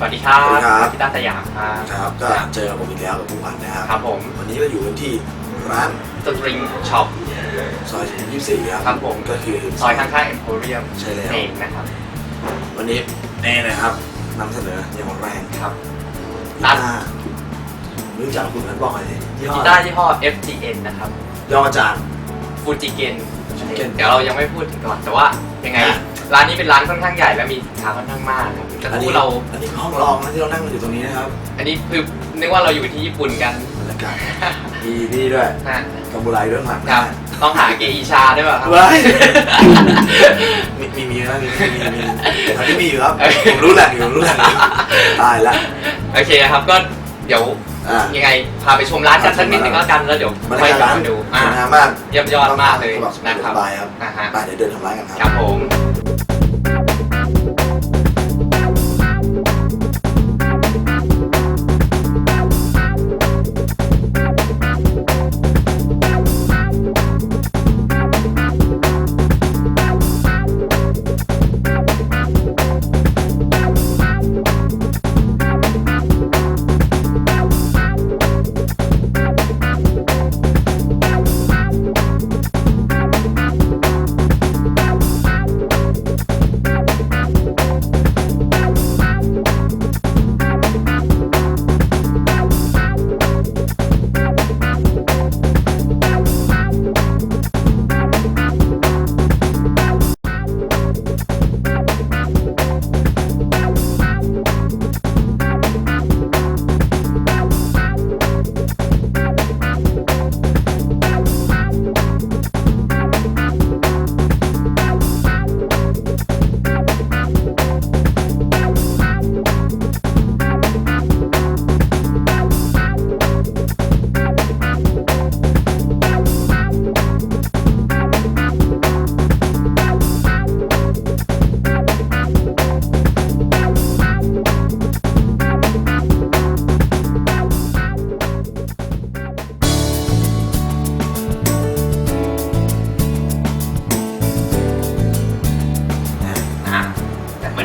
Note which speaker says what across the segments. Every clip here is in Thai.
Speaker 1: ตาร์สยามครับ
Speaker 2: ครับก็เจอผมอีกแล้วกับผู้พันนะครับ
Speaker 1: ครับผม
Speaker 2: วันนี้เราอยู่กันที่ร้าน
Speaker 1: สตริงช็อป
Speaker 2: ซอย24ครับ
Speaker 1: ครับผม
Speaker 2: ก็คือ
Speaker 1: ซอยข้างๆเอ็มโพเรียม
Speaker 2: ใช่แล้ว
Speaker 1: เองนะครับ
Speaker 2: วันนี้แน่นะครับนำเสนออย่างแรง
Speaker 1: ครับ
Speaker 2: กี
Speaker 1: ร้าน
Speaker 2: ตาร์รู้จักคุณนั้นบอกอะไรยี่ห้อ
Speaker 1: กีตาร์ยี่ห้อ FGN นะครับ
Speaker 2: ย่อมาจาก
Speaker 1: ฟูจิเกน
Speaker 2: Fujigen
Speaker 1: เดี๋ยวเรายังไม่พูดถึงก่อนแต่ว่ายังไง
Speaker 2: อะ
Speaker 1: ร้านนี้เป็นร้านค่อนข้างใหญ่และมีสินค้าค่อนข้างมากครับ แต่
Speaker 2: อันนี้
Speaker 1: คู่เรา
Speaker 2: อันนี้ห้องรองนะที่เรานั่งกันอยู่ตรงนี้นะครับ
Speaker 1: อันนี้คือนึกว่าเราอยู่ที่ญี่ปุ่นกัน
Speaker 2: บรรยากาศมีนี่ด้วย
Speaker 1: นะ
Speaker 2: กัมบูไรด้วยข้างหลัง
Speaker 1: ครับ ต้องหาเกอิชาด้วยเปล่ะครับ
Speaker 2: เว้ยมีมีมีนะมีมีมีมีอันนี้มีอยู่ครับผมรู้แหล่งอยู่ผมรู้แหล่งอยู่ตายละ
Speaker 1: โอเคครับก็เดี๋ยว
Speaker 2: อะ
Speaker 1: ยังไงพาไปชมร้านกันสักนิดนึงแล้วกันแล้วเดี๋ยว
Speaker 2: บรร
Speaker 1: ค่อย
Speaker 2: ยากาศ
Speaker 1: กลับ
Speaker 2: ร้าน
Speaker 1: มาดู
Speaker 2: ส
Speaker 1: อะ
Speaker 2: วยงามมาก
Speaker 1: เยี่ยมยอดมากเลย
Speaker 2: ต้อง
Speaker 1: นะ
Speaker 2: ส
Speaker 1: ครับ
Speaker 2: บายครับ
Speaker 1: นะฮะ
Speaker 2: ไปเดี๋ยวเดินทำร้านกันค
Speaker 1: ค
Speaker 2: รั
Speaker 1: รั
Speaker 2: บบ
Speaker 1: ผม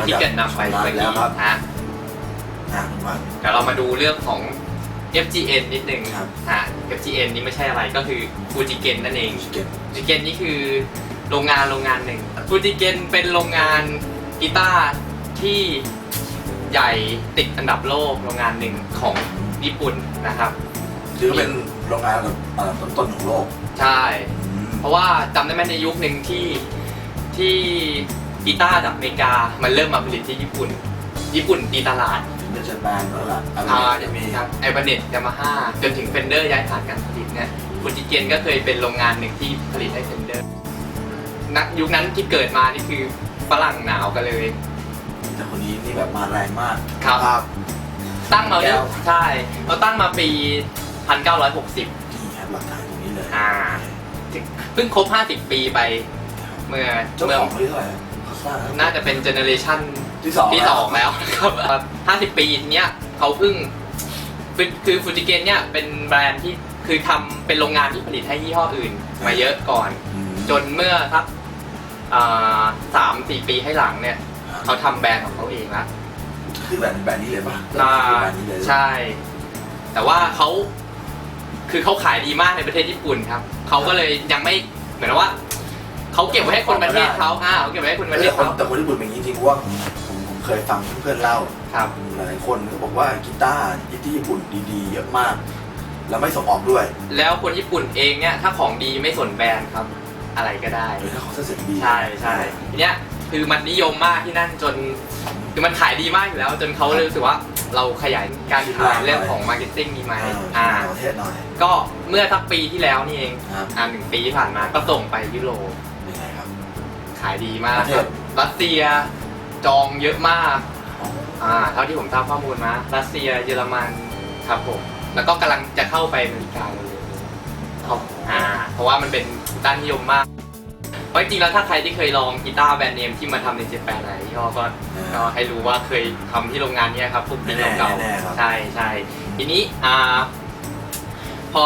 Speaker 1: ที่เกิดนำไปเมื่อกี้ฮะ
Speaker 2: อะคุณวัน
Speaker 1: เดี๋ยวเรามาดูเรื่องของ FGN นิดนึง
Speaker 2: ครับ
Speaker 1: ฮะ FGN นี่ไม่ใช่อะไรก็คือฟูจิเกนนั่นเอง
Speaker 2: เก็บ
Speaker 1: ฟูจิเกนนี่คือโรงงานโรงงานหนึ่งฟูจิเกนเป็นโรงงานกีตาร์ที่ใหญ่ติดอันดับโลกโรงงานหนึ่งของญี่ปุ่นนะครับ
Speaker 2: ถือว่าเป็นโรงงานแบบเอ่อต้นๆของโลก
Speaker 1: ใช่
Speaker 2: อืม
Speaker 1: เพราะว่าจำได้ไหมในยุคหนึ่งที่ที่ กีตาร์จากอเมริกามันเริ่มมาผลิตที่ญี่ปุ่น ญี่ปุ่นตีตลาด
Speaker 2: ถึงจะจัดแบนแล้วล่ะอะไร
Speaker 1: อ่า
Speaker 2: จะมี
Speaker 1: ครับไอบันเน็ตยามาฮ่าจนถึงเฟนเดอร์ย้ายฐานการผลิตเนี่ยฟูจิเกนก็เคยเป็นโรงงานหนึ่งที่ผลิตให้เฟนเดอร์ณยุคนั้นที่เกิดมานี่คือฝรั่งหนาวกันเลย
Speaker 2: แต่คนนี้นี่แบบมาแรงมาก
Speaker 1: ครับ
Speaker 2: ภาพ
Speaker 1: ตั้งมา
Speaker 2: แก้
Speaker 1: เนี่ยวใช่เราตั้งมาปี 1960
Speaker 2: นี่ครับหลักฐานตรงนี้เลย
Speaker 1: อ่าเพิ่งครบ 50 ปีไป เมื่อ
Speaker 2: เจ้า
Speaker 1: เมื่อ
Speaker 2: ของนี่เท่าไหร่ เขาทราบไหม
Speaker 1: น่าจะเป็นเจเนอเรชัน
Speaker 2: ที่สอง
Speaker 1: ที่สองแล้วครับห้าสิบปีเนี้ยเขาเพิ่งคือคือฟูจิเกนเนี่ยเป็นแบรนด์ที่คือทำเป็นโรงงานที่ผลิตให้ยี่ห้ออื่น มาเยอะก่อน
Speaker 2: อืม
Speaker 1: จนเมื่อสักอ่าสามสี่ปีให้หลังเนี่ยเขาทำแบรนด์ของเขาเองละ
Speaker 2: คือแบบแบบนี้เลยป่ะ
Speaker 1: อ่า
Speaker 2: คือแบบนี้เลย
Speaker 1: ใช่ แต่ว่าเขาคือเขาขายดีมากในประเทศญี่ปุ่นครับเขาก็เลยยังไม่เหมือนว่า เขาเก็บไว้ให้คนประเทศเขาอ่าเขาเก็บไว้ให้คนประเท
Speaker 2: แต่
Speaker 1: ศ
Speaker 2: คน
Speaker 1: เขา
Speaker 2: แต่คนญี่ปุ่นเป็นอย่างนี้จริงๆเพราะว่าผมผมเคยฟังเพื่อนๆเล่า
Speaker 1: ครับ
Speaker 2: หลายๆคนก็บอกว่ากีตาร์ที่ญี่ปุ่นดีๆ เยอะมาก แล้วไม่ส่งออกด้วย
Speaker 1: แล้วคนญี่ปุ่นเองเนี่ยถ้าของดีไม่สนแบรนด์ครับ อะไรก็ได้
Speaker 2: โดยถ้าเขาเสียงดี
Speaker 1: ใช่ใช่ทีเนี้ยคือมันนิยมมากที่นั่นจนคือมันขายดีมากอยู่แล้ว จนเขาเลยรู้สึกว่าเราขยายการขายเรื่องของมาร์เก็ตติ้งมีไหม
Speaker 2: อ่า
Speaker 1: อ่า
Speaker 2: ประเทศหน่อย
Speaker 1: ก็เมื่อสักปีที่แล้วนี่เอง
Speaker 2: ครับ
Speaker 1: อ่าหนึ่งปีที่ผ่านมาก็ส่งไปยุโรป
Speaker 2: ยังไงครับ
Speaker 1: ขายดีมาก
Speaker 2: ประเท
Speaker 1: ค
Speaker 2: ศ
Speaker 1: รับรัสเซียจองเยอะมากอ่าเท่าที่ผมทราบข้อมูลมารัสเซียเยอรมันครับผมแล้วก็กำลังจะเข้าไปอเมริกาเลยครับอ่าเพราะว่ามันเป็นด้านนิยมมากเพราะจริงๆแล้วถ้าใครที่เคยลองกีตาร์แบรนด์เนมที่มาทำในเจแปนอะไรยี่ห้อก็ก็ให้รู้ว่าเคยทำที่โรงงานเนี้ยครับพวกปี
Speaker 2: แน่
Speaker 1: เก่า
Speaker 2: แน่ๆครับ
Speaker 1: ๆใช่ใช่ทีนี้อ่าพอ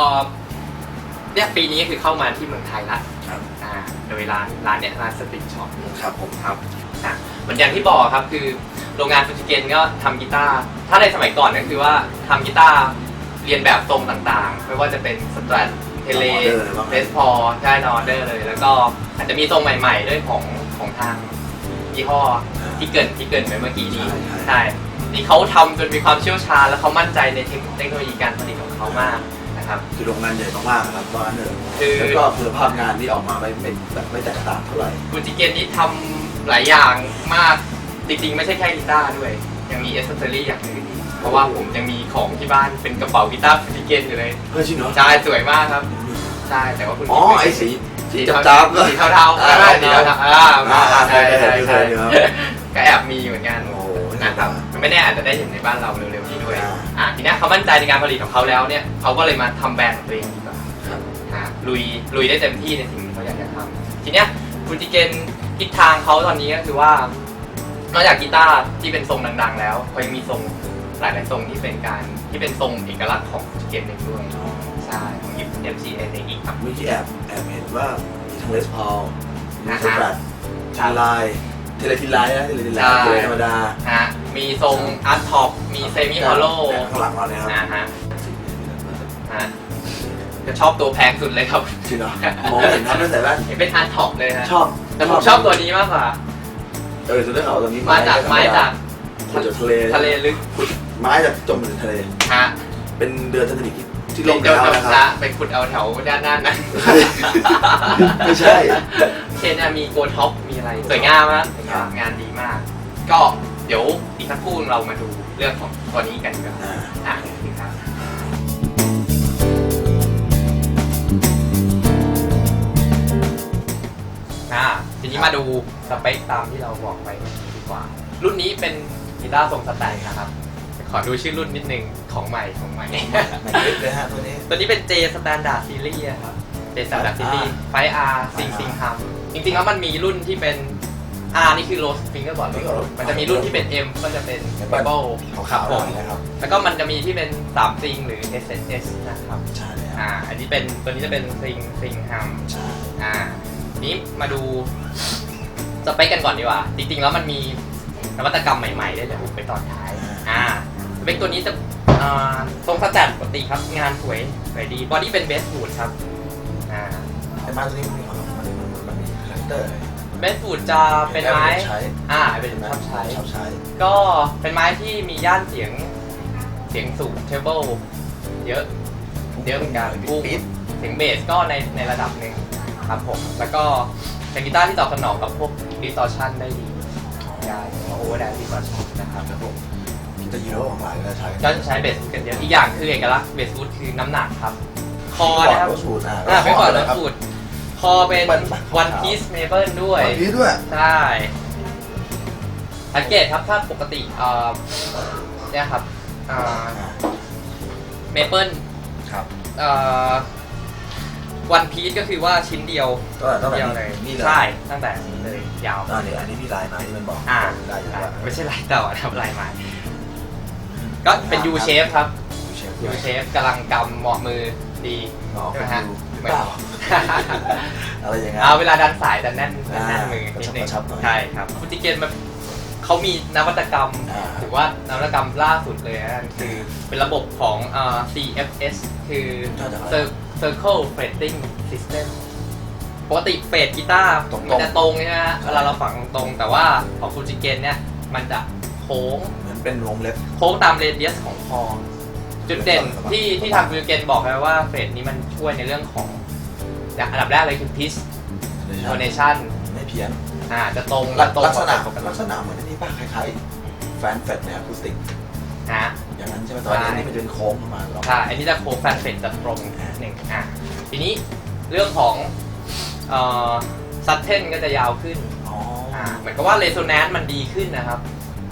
Speaker 1: เนี่ยปีนี้คือเข้ามาที่เมืองไทยละ
Speaker 2: ครับ
Speaker 1: อ่าโดยร้านร้านเนี่ยร้านสตรีทช็อป
Speaker 2: ครับผม
Speaker 1: ครับอะเหมือนอย่างที่บอกครับคือโรงงานฟูจิเกนก็ทำกีตาร์ถ้าในสมัยก่อนก็คือว่าทำกีตาร์เรียนแบบทรงต่างๆ ไม่ว่าจะเป็นสตรัทเทเล
Speaker 2: ออเดอร์เลยว่า
Speaker 1: เรสพอใช่นอเดอร์เลย แล้วก็อาจจะมีทรงใหม่ๆ ด้วยของของทางยี่ห้อที่เกินที่เกินไปเมื่อกี้นี้ใช่ที่เขาทำจนมีความเชี่ยวชาญ และเขามั่นใจในเทคเทคโนโลยีการผลิตของเขามากนะ ครับ
Speaker 2: คือโรงงานใหญ่มากๆครับตอนนั้นเนอะ
Speaker 1: คือ
Speaker 2: แล้วก็คุณภาพงานที่ออกมาไม่ไม่แบบไม่แตกต่างเท่าไหร่
Speaker 1: ฟูจิเกนนี่ทำหลายอย่างมาก จริงๆ ไม่ใช่แค่กีตาร์ด้วย ยังมีเอเซอรี่อย่างอื่นอีกเพราะว่าผมยังมีของที่บ้านเป็นกระเป๋ากีตาร์ฟูจิเกนอยู่เลย
Speaker 2: เฮ้ยจริงเหรอ
Speaker 1: ใช่สวยมากครับใช่แต่ว่าคุณ
Speaker 2: อ๋อ
Speaker 1: ม่
Speaker 2: ไอ้สี
Speaker 1: สี
Speaker 2: จับ
Speaker 1: เทา
Speaker 2: จับ
Speaker 1: ๆสีเทาๆไม่ไม่สีเทาๆอ่า
Speaker 2: อ่าอ่า
Speaker 1: ใช่ใช่
Speaker 2: เค
Speaker 1: ใช่
Speaker 2: ยเคยเคยครับ
Speaker 1: ก็แอบมีเหมือนกัน
Speaker 2: โอ้โห
Speaker 1: นะครับไม่แน่อาจจะได้เห็นในบ้านเราเร็วๆนี้ ด้วย
Speaker 2: อ่า
Speaker 1: อ่าทีเนี้ยเขามั่นใจในการผลิตของเขาแล้วเนี่ยเขาก็เลยมาทำแบรนด์ของตัวเองดีกว่า
Speaker 2: ครับ
Speaker 1: อ่าลุยลุยได้เต็มที่ในสิ่งที่เขาอยากจะทำทีเนี้ยฟูจิเกนทิศทางเขาตอนนี้ก็คือว่านอกจากกีตาร์ที่เป็นทรงดังๆ แล้วเขายังมีทรงหลายๆทรงที่เป็นการที่เป็นทรงเอกลักษณ์ของฟูจิเกนเองด้วยใช่ของ MCN เองอีกครับ
Speaker 2: เมื่อกี้แอบแอบเห็นว่ามีทั้งเลสพอลมี
Speaker 1: อ่า
Speaker 2: ส
Speaker 1: ฮะ
Speaker 2: แตรททีไลน์ เทเลทีไลน์นะเทเลทีไลน์
Speaker 1: ใช่
Speaker 2: เทเลธรรมดา
Speaker 1: ฮะมีทรงอาร์ตท็อปมีเซมิฮอลโล
Speaker 2: แต่ข้างหลังเราเนี่ยครับ
Speaker 1: นะฮะฮะจะชอบตัวแพงสุดเลยครับ
Speaker 2: จริงเหรอมองไม่เห็นครับตั้งแต่แรก
Speaker 1: เป็นอาร์ตท็อปเลยฮะ
Speaker 2: ชอบ
Speaker 1: แต่ผมชอบตัวนี้มากกว่า
Speaker 2: เออตัวได้ข่าวว่าตัวนี้
Speaker 1: มาจากไม้จาก
Speaker 2: ขุดจากทะเล
Speaker 1: ทะเลลึก
Speaker 2: ขุดไม้จากจมอยู่ในทะเล
Speaker 1: ฮะ
Speaker 2: เป็นเรือไททานิกที่ที่
Speaker 1: ล
Speaker 2: ล
Speaker 1: ง
Speaker 2: ง
Speaker 1: เจ้า
Speaker 2: แล้ว
Speaker 1: จ
Speaker 2: นะครับ
Speaker 1: นะไปขุดเอาแถวด้านหน้านั้น
Speaker 2: ไม่ใช่
Speaker 1: เช่นมีโกท็อปมีอะไรสวยงามมากสวยงามงานดีมาก ก็เดี๋ยวอีกสักครู่เรามาดูเรื่องของตัวนี้กันดีกว่า
Speaker 2: อ่า
Speaker 1: อะครับอ่าทีนี้มาดูสเปคตามที่เราบอกไปดีกว่า รุ่นนี้เป็นกีตาร์ทรงสแตนนะครับ ขอดูชื่อรุ่นนิดนึงของใหม่ของใหม่
Speaker 2: ไม่เล็กเลยฮะตัวนี้
Speaker 1: ตัวนี้เป็น J Standard Series อะครับ J Standard Series ไฟ R ซิงซิงฮัม จริงๆแล้วมันมีรุ่นที่เป็น R นี่คือ Rose Fingerboard มันจะมีรุ่นที่เป็น M ก็จะเป็น Maple
Speaker 2: ขาวๆหน่อยนะครับ
Speaker 1: แล้วก็มันจะมีที่เป็น3ซิงหรือ SSS นะครับ
Speaker 2: ใช่แล้ว
Speaker 1: อ่าอันนี้เป็นตัวนี้จะเป็นซิงซิงฮัม
Speaker 2: ใช่
Speaker 1: อ่าทีนี้มาดูสเปคกันก่อนดีกว่า จริงๆแล้วมันมีนวัตกรรมใหม่ๆได้วยเดี๋ยวผมไปตอนท้ายอ่าสเปคตัวนี้จะอ่าทรงสแตนปกติครับ งานสวยสวยดีบอดี้เป็นเบสฟูดครับอ่า
Speaker 2: ไอ้ไม้ตัวนี้มันมีความ เตอร์
Speaker 1: เบสฟูดจะเป็นไม้
Speaker 2: ใช้
Speaker 1: อ่าเป็นชอบใช้
Speaker 2: ชอบใช้
Speaker 1: ก็เป็นไม้ที่มีย่านเสียง เสียงสูงเทเบิลเยอะ เยอะเหมือนกัน
Speaker 2: ปี๊ด
Speaker 1: เสียงเบสก็ในในระดับหนึ่งครับผม แล้วก็เป็นกีตาร์ที่ตอบสนองกับพวกดิสตอร์ชันได้ดีได้โอเวอร์ไดดิสตอร์ชันนะครับ
Speaker 2: ครับผมกินตาฮีโร่ของหลายก็ใช้
Speaker 1: ก็จะใช้เบสกันเยอะ อีกอย่างคือเอกลักษณ์เบสฟูดคือน้ำหนักครับ คอนะครับ
Speaker 2: รถสูตรอะ
Speaker 1: อ่าไม่ก่อน
Speaker 2: เล
Speaker 1: แล้ว
Speaker 2: ยครับ
Speaker 1: สูตร คอเป็น
Speaker 2: มันมัน
Speaker 1: one piece maple ด้วย
Speaker 2: วันนี้ด้วย
Speaker 1: ใช่สังเกตครับถ้าปกติเอ่อเนี่ยครับเมเปิล
Speaker 2: ครับ
Speaker 1: เอ่อวันพีซก็คือว่าชิ้นเดียว
Speaker 2: ก็ตั้งแต่
Speaker 1: เดียวเลย
Speaker 2: นี่เลย
Speaker 1: ใช่ตั้งแต่นี้เลยยาว
Speaker 2: อ่าเนี่ยอันนี้มีลายไม้ที่มันบอก
Speaker 1: อ่า
Speaker 2: ลายอยู่
Speaker 1: ใช่
Speaker 2: ว่า
Speaker 1: ไม่ใช่ลายต่อนะครับลายไม้ก็เป็น U shape ครับ
Speaker 2: ยูเชฟ
Speaker 1: U shape กำลังกำเหมาะมือดี
Speaker 2: หมอ
Speaker 1: ใช่ไหม
Speaker 2: ฮะ
Speaker 1: ฮะ
Speaker 2: หรือเปล่า อะไรอย่างเงี้ย
Speaker 1: เอาเวลาดันสายจะแน่นจะแน่น
Speaker 2: อ่า
Speaker 1: มือนิดนึง
Speaker 2: กระชับกระชับหน่อย
Speaker 1: ใช่ครับฟูจิเกนมันเขามีนวัตกรรม
Speaker 2: อ่า
Speaker 1: ถือว่านวัตกรรมล่าสุดเลยนะคือเป็นระบบของอ่า CFS คือ
Speaker 2: น่าจะอะไร
Speaker 1: Cir- Circle Fretting System ปกติเฟดกีตาร์
Speaker 2: ตรงๆ
Speaker 1: มันจะตรงใช่ไหมฮะเวลาเราฝังตรงๆ แต่ว่าของฟูจิเกนเนี่ย มันจะโค้ง
Speaker 2: เหมือนเป็นวงเล็บ
Speaker 1: โค้งตามเรเดียสของคอ จุดเด่นที่ที่ทางฟูจิเกนบอกไว้ว่าเฟดนี้มันช่วยในเรื่องของอย่างอันดับแรกเลยคือ pitch
Speaker 2: ไม่ใช่
Speaker 1: tonation
Speaker 2: ไม่เพี้ยน
Speaker 1: อ่าจะตรง
Speaker 2: ลัก
Speaker 1: ตรง
Speaker 2: ลักษณะ
Speaker 1: ปกติ
Speaker 2: ลักษณะเหมือนอันนี้ป่ะคล้ายๆแฟนเฟดในอะคูสติก
Speaker 1: ฮะ
Speaker 2: อย่างนั้นใช่ไหมแตอนนี้อันนี้มันจะเป็นโค้งประมาณหรอ
Speaker 1: ใช่อันนี้จะโค้งแฟนเฟดจะตรงหนึ่งอะทีนี้เรื่องของเอ่อซัตเทนก็จะยาวขึ้น
Speaker 2: อ๋อ
Speaker 1: อ่าเหมือนกับว่าเรโซแนนซ์มันดีขึ้นนะครับ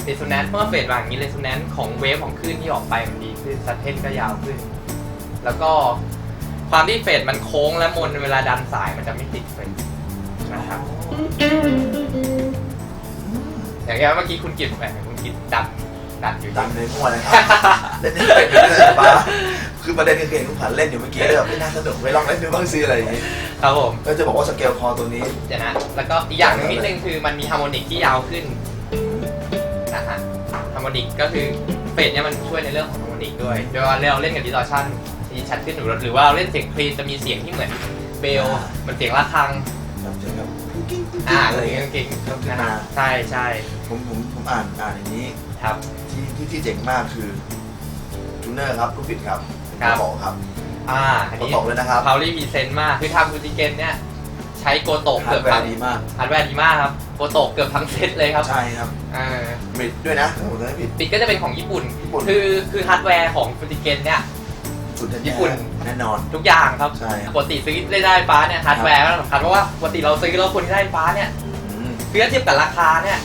Speaker 1: เรโซแนนซ์เมื่อเฟดมาอย่างนี้เรโซแนนซ์ของเวฟของคลื่นที่ออกไปมันดีขึ้นซัตเทนก็ยาวขึ้น แล้วก็ความที่เฟดมันโค้งและมนเวลาดันสายมันจะไม่ติดเฟดนะครับอย่างเงี้ยเมื่อกี้คุณกิตแบบคุณกิตดันดันอยู่
Speaker 2: ดังเลยมั่วเลยครับเล่นนี่เป็นเลยป้าคือประเด็นคือเห็นคุณผันเล่นอยู่เมื่อกี้เลยแบบไม่น่าสนุกไปลองเล่นดูบ้างซิอะไรอย่างงี้
Speaker 1: ครับผม
Speaker 2: ก็จะบอกว่าสเกลคอตัวนี้
Speaker 1: เดี๋ยวนะแล้วก็อีกอย่างหนึงนิดนึงคือมันมีฮาร์โมนิกที่ยาวขึ้น ฮะฮาร์โมนิกก็คือเฟสเนี่ยมันช่วยในเรื่องของฮาร์โมนิกด้วยโดยว่าเราเล่นกับดิส o อชันที่ชัดขึ้นหรือหรือว่าเราเล่นเสียงคลีนจะมีเสียงที่เหมือนเบลเหมือนเสียงระฆัง
Speaker 2: แบบเจอกับ
Speaker 1: อ่า
Speaker 2: อะไร
Speaker 1: อะไร
Speaker 2: เงี้ย
Speaker 1: เก่ง
Speaker 2: ครับ
Speaker 1: ๆนะฮะใช่ใช่
Speaker 2: ผมผมผมอ่านอ่านอย่างนี้
Speaker 1: ครับ
Speaker 2: ที่ที่ที่เจ๋งมากคือจูเนอร์ครับลูกบิดครับ
Speaker 1: ครับ
Speaker 2: บอกครับ
Speaker 1: อ่าอัน
Speaker 2: ขอ
Speaker 1: นี้
Speaker 2: ตกเลยนะครับ
Speaker 1: พาวลี่มีเซนต์มากคือทำบูติเกนเนี่ยใช้โกโตะ
Speaker 2: ฮา
Speaker 1: เกื
Speaker 2: ร์
Speaker 1: อบ
Speaker 2: ดแว
Speaker 1: ทั้ง
Speaker 2: ร์ดีมาก
Speaker 1: ฮาร์ดแวร์ดีมากครับ โกโตะเกือบทั้งเซตเลยครับ
Speaker 2: ใช่ครับ
Speaker 1: อ่า
Speaker 2: มิดด้วยนะผมจะไม่ผิด
Speaker 1: ปิดก็จะเป็นของญี่ปุ่น
Speaker 2: ญี่ปุ่น
Speaker 1: คือคือฮาร์ดแวร์ของบูติเกนเนี่ย
Speaker 2: สุดแท้ๆ
Speaker 1: ญี่ปุ่น
Speaker 2: แน่นอน
Speaker 1: ทุกอย่างครับ
Speaker 2: ใช่ครับ
Speaker 1: ปกติซื้อได้ได้ฟ้าเนี่ยฮาร์ดแวร์ก็สำคัญเพราะว่าปกติเราซื้อแล้วคนที่ได้ฟ้าเนี่ย
Speaker 2: อืม
Speaker 1: คือถ้าเทียบกับราคาเนี่ย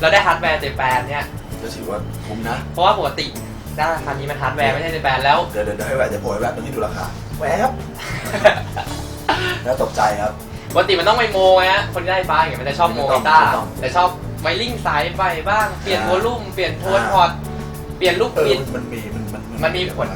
Speaker 1: เราได้ฮาร์ดแวร์เจแปนเนี่ย
Speaker 2: ก็ถือว่าคุ้มนะ
Speaker 1: เพราะว่าปกติได้ราคานี้มันฮาร์ดแวร์ไม่ใช่เจแปนแล้ว
Speaker 2: เดี๋ยวเดี๋ยวเดี๋ยวให้แหวนจะโผล่ให้แหวนตรงนี้ดูราคาแหวบแล้วตกใจครับ
Speaker 1: ปกติมันต้องไปโมไงฮะคนที่ได้ฟ้าอย่างเงี้ยมันจะชอบโม
Speaker 2: ไม่ต้
Speaker 1: กี
Speaker 2: อง
Speaker 1: ตาร์
Speaker 2: ไม่ต้อง
Speaker 1: แต่ชอบไวริ่งสายไฟบ้าง เปลี่ยน
Speaker 2: อ่า
Speaker 1: โวลูมเปลี่ยนโทน
Speaker 2: อ่า
Speaker 1: พอร์ตเปลี่ยนลูก
Speaker 2: เออ
Speaker 1: บิด
Speaker 2: มันมีมันมัน
Speaker 1: มันมีผล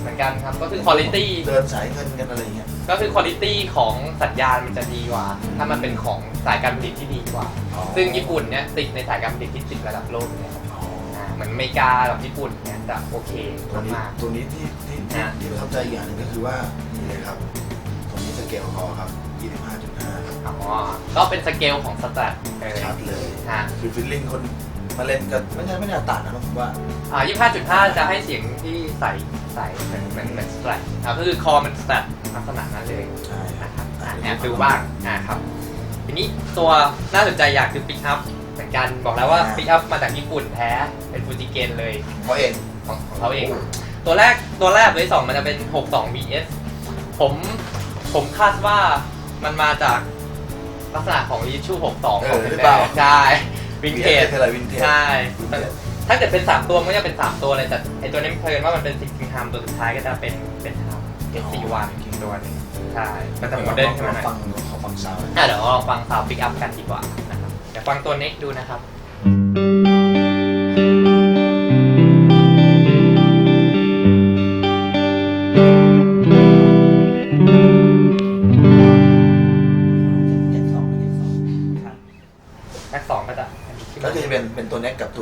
Speaker 1: เหมือนกันครับ ก็คือคุณภาพ
Speaker 2: เดินสายเงินกันอะไรเงี้ย
Speaker 1: ก็คือคุณภาพของสัญญาณมันจะดีกว่า ถ้ามันเป็นของสายการผลิตที่ดีกว่า
Speaker 2: อ๋อ
Speaker 1: ซึ่งญี่ปุ่นเนี่ยติดในสายการผลิตที่ติดระดับโลกอยู่แล้ว
Speaker 2: อ๋อ
Speaker 1: อ่าเหมือนอเมริกากับญี่ปุ่นเนี่ยจะโอเค
Speaker 2: ตัวนี้
Speaker 1: มาก
Speaker 2: ตัวนี้ที่ที่ที่
Speaker 1: อะ
Speaker 2: ที่ประทับใจอีกอย่างหนึงก็คือว่านี่เลยครับตรงนี้สเกลคอครับ
Speaker 1: ก็เป็นสเกลของสแตทเลย
Speaker 2: ชัดเลย
Speaker 1: ฮะ
Speaker 2: คือฟิลลิ่งคนมาเล่นก็ไม่ใช่ไม่น่าต่างนะผมว่า
Speaker 1: อ่า25.5 จะให้เสียงที่ใสใสเหมือนเหมือนเหมือนสแตทอ่าก็คือคอมันสแตทลักษณะนั้นเลย
Speaker 2: ใช่ครับ
Speaker 1: นะครับอะแอบดูบ้างอ่าครับทีนี้ตัวน่าสนใจอย่างคือปิกอัพเหมือนกันบอกแล้วว่าปิกอัพมาจากญี่ปุ่นแท้เป็นฟูจิเกนเลย
Speaker 2: เพราะเอง
Speaker 1: ของของเขาเอง ตัวแรกตัวแรกตัวที่สองมันจะเป็น 62 BS ผมผมคาดว่ามันมาจาก ลักษณะของรีชู62
Speaker 2: เอ
Speaker 1: ของ
Speaker 2: อหรือเปล่า
Speaker 1: ใช่วินเทจ
Speaker 2: คืออะไรวินเทจ
Speaker 1: ใช่
Speaker 2: วินเทจ
Speaker 1: ถ้าเกิดเป็น 3 ตัวมันก็จะเป็น 3 ตัวเลยแต่ไอตัวนี้เพลินว่ามันเป็นสิกิงฮามตัวสุดท้ายก็จะเป็นเป็นฮาม S41 อีกตัวหนึงใช่มันจะโมเดิร์นขึ้นมาหน่อย
Speaker 2: ฟังขอฟังซาวด์
Speaker 1: อะเดี๋ยวเราลองฟังซาวปิกอัพกันดีกว่านะครับเดี๋ยวฟังตัวเน็กดูนะครับ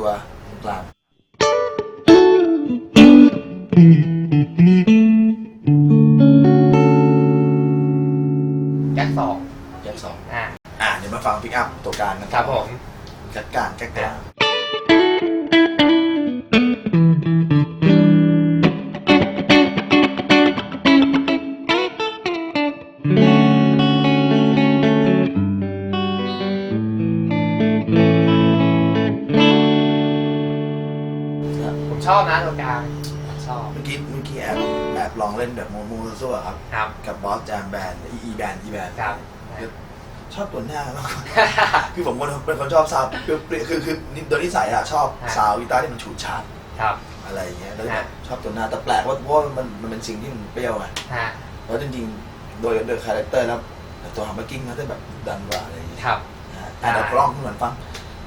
Speaker 2: ตั
Speaker 1: อบนะตัวกลางชอบ
Speaker 2: เมื่อกี้เมื่อกี้แอบแอบลองเล่นแบบโมโมซัวครับ
Speaker 1: ครับ
Speaker 2: กับบอสจามแบนอีอีแบนอีแบน
Speaker 1: ครับ
Speaker 2: ชอบตัวหน้ามากกว่าคือผมคนเป็นคนชอบซาวด์คือคือคือคือโดยนิสัยอะชอบ
Speaker 1: ฮะ
Speaker 2: ซาวด์กีตาร์ที่มันฉูดฉาด
Speaker 1: ครับ
Speaker 2: อะไรอย่างเงี้ยแล้ว
Speaker 1: ฮะ
Speaker 2: ชอบตัวหน้าแต่แปลกว่าเพราะว่ามันมันเป็นสิ่งที่มันเปรี้ยวไง
Speaker 1: ฮะ
Speaker 2: แล้วจริงๆโดยโดยคาแรคเตอร์แล้วตัวฮัมเบอร์กิ้งเขาจะแบบดันกว่าอะไรอย่างเงี้ย
Speaker 1: ครับ
Speaker 2: นะฮะอะเดี๋ยวกล้องเหมือนฟัง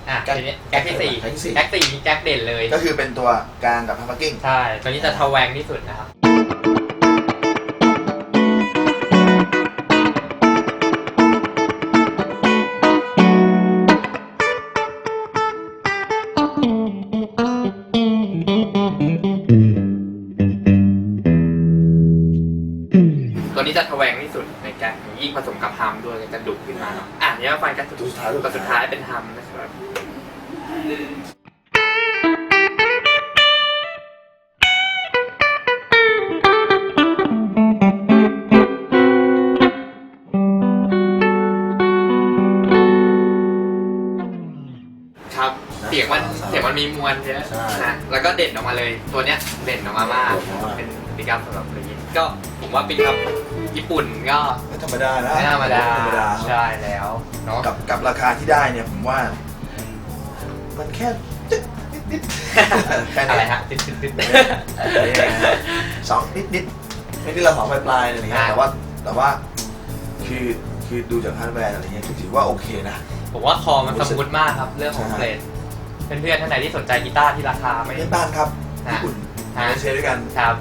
Speaker 1: อะ
Speaker 2: แก๊ก
Speaker 1: ทีนี้แก๊กที่สี่
Speaker 2: แก๊กที่สี่
Speaker 1: แก๊กสี่มีแก๊กเด่นเลย
Speaker 2: ก็คือเป็นตัวกลางกับฮัมเบอร์กิ้ง
Speaker 1: ใช่ ตัวนี้จะทแวงที่สุดนะครับ มันเสี
Speaker 2: ย
Speaker 1: งมันมีมวลเยอะ
Speaker 2: ใช่
Speaker 1: นะแล้วก็เด่นออกมาเลยตัวเนี้ยเด่นออกมามาก
Speaker 2: เด่นมาก
Speaker 1: เป็นปิกอัพสำหรับเลยก็ผมว่าปิกอัพญี่ปุ่นก็
Speaker 2: ไม่ธรรมดานะ
Speaker 1: ไม่ธรรมดา
Speaker 2: ธรรมดา
Speaker 1: ใช่แล้วเนาะ
Speaker 2: กับกับราคาที่ได้เนี่ยผมว่า มันแค่จิ๊ดนิดนิดแค่
Speaker 1: อะไร
Speaker 2: นี้
Speaker 1: ฮะติดติดติด
Speaker 2: สองนิดนิดไม่ได้เราสองปลายปลายๆอะไรเงี้ย
Speaker 1: อ่า
Speaker 2: แต่ว่าแต่ว่าคือคือดูจากฮาร์ดแวร์อะไรเงี้ยคือถือว่าโอเคนะ
Speaker 1: ผมว่าคอมันสมูทมากครับ เรื่องของ
Speaker 2: ใช่
Speaker 1: เพลง เพื่อนๆท่านไหนที่สนใจกีตาร์ที่ราคาไม่
Speaker 2: เล่นบ้านครับ
Speaker 1: อะ
Speaker 2: ญี่ปุ่น
Speaker 1: อะ
Speaker 2: มาเลเซียด้วยกัน
Speaker 1: ครับ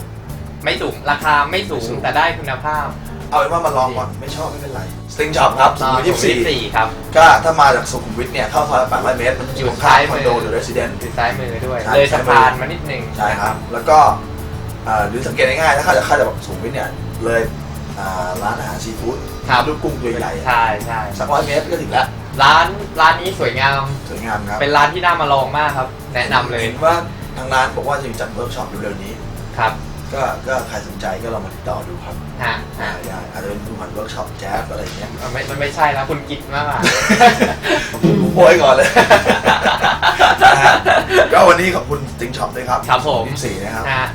Speaker 1: ไม่สูงราคาไม่สูง
Speaker 2: ไม่สูง
Speaker 1: แต่ได้คุณภาพ
Speaker 2: เอาเป็นว่ามาลองก่อนไม่ชอบไม่เป็นไรสติงช็อปครับสุขุมวิทยี่สิบสี่
Speaker 1: สี่ครับ
Speaker 2: ก็ถ้ามาจากสุขุมวิทเนี่ยเข้าซอย800เมตรมันจะอยู่ข้างคอนโดหรือเรสซิเดนต์
Speaker 1: อยู่ซ้ายมือด้วย
Speaker 2: ใช่
Speaker 1: เลยสะพานมานิดนึง
Speaker 2: ใช่ครับ แล้วก็อ่าหรือสังเกตง่ายๆถ้าเข้าจากเข้าจากสุขุมวิทเนี่ยเลยอ่าร้านอาหารซีฟู้ด
Speaker 1: ครับ
Speaker 2: ลูกกุ้งตัวใหญ่
Speaker 1: ใช่ใช่
Speaker 2: สักร้อยเมตรก็ถึงแล้ว
Speaker 1: ร้านร้านนี้สวยงาม
Speaker 2: สวยงามครับ
Speaker 1: เป็นร้านที่น่ามาลองมากครับ แนะนำเลย
Speaker 2: เห็นว่าทางร้านบอกว่าจะจัดเวิร์กช็อปเร็วๆนี้
Speaker 1: ครับ
Speaker 2: ก็ก็ใครสนใจก็ลองมาติดต่อดูครับ
Speaker 1: ฮะ
Speaker 2: อ่า
Speaker 1: ฮะ
Speaker 2: ได้อาจจะเป็นผู้พันเวิร์กช็อปแจ๊สอะไรอย่างเงี้ย
Speaker 1: มันไม่มันไม่ใช่แล้วคุณกิดมากกว่า
Speaker 2: ผมโพยก่อนเลย นะฮะก็วันนี้ขอบคุณติงช็อปด้วยครับ
Speaker 1: ครับผม
Speaker 2: ยี่สิบสี่นะครับ
Speaker 1: นะฮะ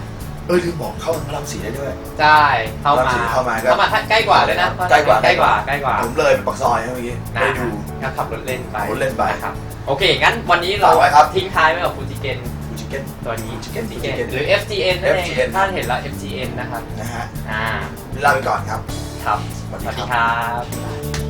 Speaker 2: เออลืมบอกเข้าทางพระรามสี่ได้ด้วย
Speaker 1: ใช่เข้ามา
Speaker 2: เข้ามาเข้ามาก็
Speaker 1: เข้ามาใกล้กว่าด้วยนะ
Speaker 2: ใกล้กว่า
Speaker 1: ใกล้กว่าใกล้กว่า
Speaker 2: ผมเลยไปปักซอยเมื่อกี้
Speaker 1: นะ
Speaker 2: ไปดู
Speaker 1: ก็ขับรถเล่นไป
Speaker 2: ขับรถเล่นไป
Speaker 1: ครับ โอเค งั้นวันนี้เรา
Speaker 2: ฝากไว้ครับ
Speaker 1: ทิ้งท้ายไว้กับฟูจิเกน
Speaker 2: ฟูจิเก้น
Speaker 1: ตัวนี้
Speaker 2: Fujigen
Speaker 1: Fujigen
Speaker 2: Fujigen
Speaker 1: หรือ FGN นั่นเอง
Speaker 2: FGN
Speaker 1: ถ้าเห็นแล้ว FGN นะครับ
Speaker 2: นะฮะ
Speaker 1: อ่า
Speaker 2: ลาไปก่อนครับ
Speaker 1: ครับ
Speaker 2: สวัส
Speaker 1: ส
Speaker 2: ดี
Speaker 1: วัสดี
Speaker 2: ค
Speaker 1: ครับ